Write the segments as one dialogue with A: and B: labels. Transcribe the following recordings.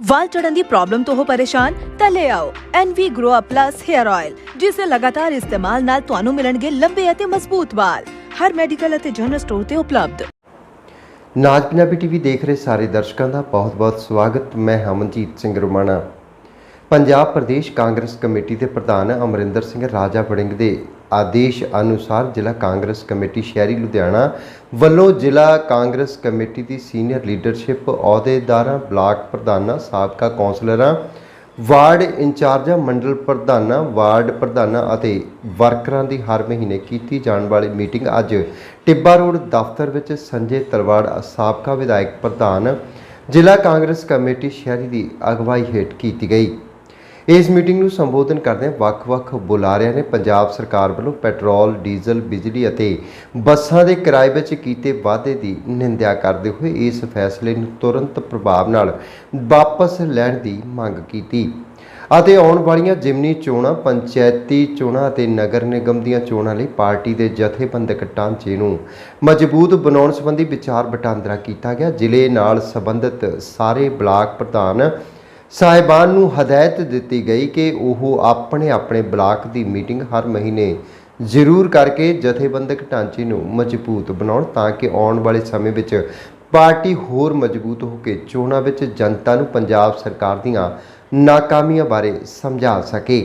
A: ਵਾਲ ਚੜਨ ਦੀ ਪ੍ਰੋਬਲਮ ਤੋਂ ਹੋ ਪਰੇਸ਼ਾਨ, ਤਾਂ ਲੈ ਆਓ NV Grow Up Plus Hair Oil ਜਿਸ ਦੇ ਲਗਾਤਾਰ ਇਸਤੇਮਾਲ ਨਾਲ ਤੁਹਾਨੂੰ ਮਿਲਣਗੇ ਲੰਬੇ ਅਤੇ ਮਜ਼ਬੂਤ ਵਾਲ। ਹਰ ਮੈਡੀਕਲ ਅਤੇ ਜਨਰਲ ਸਟੋਰ ਤੇ ਉਪਲਬਧ।
B: ਨਾਜ ਪੰਜਾਬੀ ਟੀਵੀ ਦੇਖ ਰਹੇ ਸਾਰੇ ਦਰਸ਼ਕਾਂ ਦਾ ਬਹੁਤ-ਬਹੁਤ ਸਵਾਗਤ। ਮੈਂ ਹਮਨਜੀਤ ਸਿੰਘ ਰੁਮਾਣਾ। ਪੰਜਾਬ ਪ੍ਰਦੇਸ਼ ਕਾਂਗਰਸ ਕਮੇਟੀ ਦੇ ਪ੍ਰਧਾਨ ਅਮਰਿੰਦਰ ਸਿੰਘ ਰਾਜਾ ਵੜਿੰਗ ਦੇ ਆਦੇਸ਼ ਅਨੁਸਾਰ ਜ਼ਿਲ੍ਹਾ ਕਾਂਗਰਸ ਕਮੇਟੀ ਸ਼ਹਿਰੀ ਲੁਧਿਆਣਾ ਵੱਲੋਂ ਜ਼ਿਲ੍ਹਾ ਕਾਂਗਰਸ ਕਮੇਟੀ ਦੀ ਸੀਨੀਅਰ ਲੀਡਰਸ਼ਿਪ ਅਹੁਦੇਦਾਰਾਂ, ਬਲਾਕ ਪ੍ਰਧਾਨਾਂ, ਸਾਬਕਾ ਕੌਂਸਲਰਾਂ, ਵਾਰਡ ਇੰਚਾਰਜਾਂ, ਮੰਡਲ ਪ੍ਰਧਾਨਾਂ, ਵਾਰਡ ਪ੍ਰਧਾਨਾਂ ਅਤੇ ਵਰਕਰਾਂ ਦੀ ਹਰ ਮਹੀਨੇ ਕੀਤੀ ਜਾਣ ਵਾਲੀ ਮੀਟਿੰਗ ਅੱਜ ਟਿੱਬਾ ਰੋਡ ਦਫ਼ਤਰ ਵਿੱਚ ਸੰਜੇ ਤਲਵਾੜ ਸਾਬਕਾ ਵਿਧਾਇਕ ਪ੍ਰਧਾਨ, ਜ਼ਿਲ੍ਹਾ ਕਾਂਗਰਸ ਕਮੇਟੀ ਸ਼ਹਿਰੀ ਦੀ ਅਗਵਾਈ ਹੇਠ ਕੀਤੀ ਗਈ। ਇਸ ਮੀਟਿੰਗ ਨੂੰ ਸੰਬੋਧਨ ਕਰਦਿਆਂ ਵੱਖ-ਵੱਖ ਬੁਲਾਰਿਆਂ ਨੇ ਪੰਜਾਬ ਸਰਕਾਰ ਵੱਲੋਂ ਪੈਟਰੋਲ, ਡੀਜ਼ਲ, ਬਿਜਲੀ ਅਤੇ ਬੱਸਾਂ ਦੇ ਕਿਰਾਏ ਵਿੱਚ ਕੀਤੇ ਵਾਅਦੇ ਦੀ ਨਿੰਦਿਆ ਕਰਦੇ ਹੋਏ ਇਸ ਫੈਸਲੇ ਨੂੰ ਤੁਰੰਤ ਪ੍ਰਭਾਵ ਨਾਲ ਵਾਪਸ ਲੈਣ ਦੀ ਮੰਗ ਕੀਤੀ। ਅਤੇ ਆਉਣ ਵਾਲੀਆਂ ਜਿਮਨੀ ਚੋਣਾਂ ਪੰਚਾਇਤੀ ਚੋਣਾਂ ਅਤੇ ਨਗਰ ਨਿਗਮ ਦੀਆਂ ਚੋਣਾਂ ਲਈ ਪਾਰਟੀ ਦੇ ਜਥੇਬੰਦਕ ਢਾਂਚੇ ਨੂੰ ਮਜ਼ਬੂਤ ਬਣਾਉਣ ਸੰਬੰਧੀ ਵਿਚਾਰ ਵਟਾਂਦਰਾ ਕੀਤਾ ਗਿਆ। ਜ਼ਿਲ੍ਹੇ ਨਾਲ ਸੰਬੰਧਿਤ ਸਾਰੇ ਬਲਾਕ ਪ੍ਰਧਾਨ ਸਾਹਿਬਾਨ ਨੂੰ ਹਦਾਇਤ ਦਿੱਤੀ ਗਈ ਕਿ ਉਹ ਆਪਣੇ ਆਪਣੇ ਬਲਾਕ ਦੀ ਮੀਟਿੰਗ ਹਰ ਮਹੀਨੇ ਜ਼ਰੂਰ ਕਰਕੇ ਜਥੇਬੰਦਕ ਢਾਂਚੇ ਨੂੰ ਮਜ਼ਬੂਤ ਬਣਾਉਣ ਤਾਂ ਕਿ ਆਉਣ ਵਾਲੇ ਸਮੇਂ ਵਿੱਚ ਪਾਰਟੀ ਹੋਰ ਮਜ਼ਬੂਤ ਹੋ ਕੇ ਚੋਣਾਂ ਵਿੱਚ ਜਨਤਾ ਨੂੰ ਪੰਜਾਬ ਸਰਕਾਰ ਦੀਆਂ ਨਾਕਾਮੀਆਂ ਬਾਰੇ ਸਮਝਾ ਸਕੇ।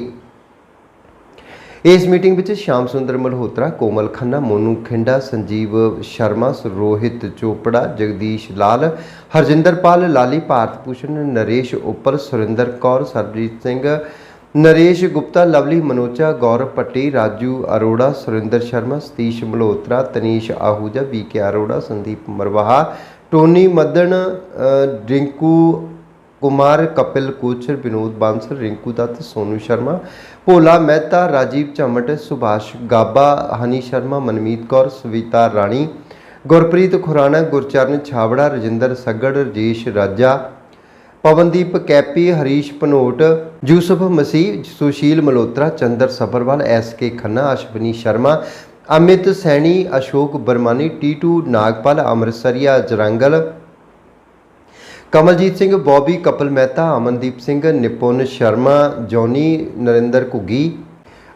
B: ਇਸ ਮੀਟਿੰਗ ਵਿੱਚ ਸ਼ਾਮ ਸੁੰਦਰ ਮਲਹੋਤਰਾ, ਕੋਮਲ ਖੰਨਾ, ਮੋਨੂ ਖਿੰਡਾ, ਸੰਜੀਵ ਸ਼ਰਮਾ ਰੋਹਿਤ ਚੋਪੜਾ, ਜਗਦੀਸ਼ ਲਾਲ ਹਰਜਿੰਦਰਪਾਲ ਲਾਲੀ Bharat Bhushan Naresh Uppar, Surinder Kaur Sarjit Singh, Naresh Gupta, Lovely Manocha Gaurav Patti, Raju Arora, Surinder Sharma, Satish Malhotra, Tanish Ahuja K Arora, Sandeep Marwaha, Tony Madan Dinku Kumar, Kapil Kochar Vinod Bansal, Rinku Dutt, Sonu Sharma, Bhola Mehta, Rajiv Jhamat, Subhash Gaba, Honey Sharma, Manmeet Kaur, Savita Rani, Gurpreet Khurana, Gurcharan Chhawra Rajinder Saggar, Rajesh Raja, Pawandeep Kappy, Harish Panot, Yusuf Masih, Sushil Malotra, Chander Sabharwal, S K Khanna, Ashwani Sharma, Amit Saini, Ashok Barmani, Titu Nagpal, Amritsaria Jarangal Kamaljit Singh, Bobby, Kapal Mehta, Amandeep Singh, Nipun Sharma, Johnny, Narinder Ghuggi,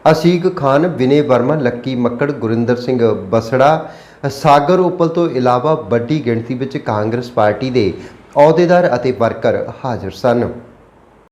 B: Asik Khan, Vinay Verma, Lucky Makkar, Gurinder Singh Basra, Sagar Uppal ਤੋਂ ਇਲਾਵਾ ਵੱਡੀ ਗਿਣਤੀ ਵਿੱਚ Congress party ਦੇ ਅਹੁਦੇਦਾਰ ਅਤੇ worker ਹਾਜ਼ਰ ਸਨ।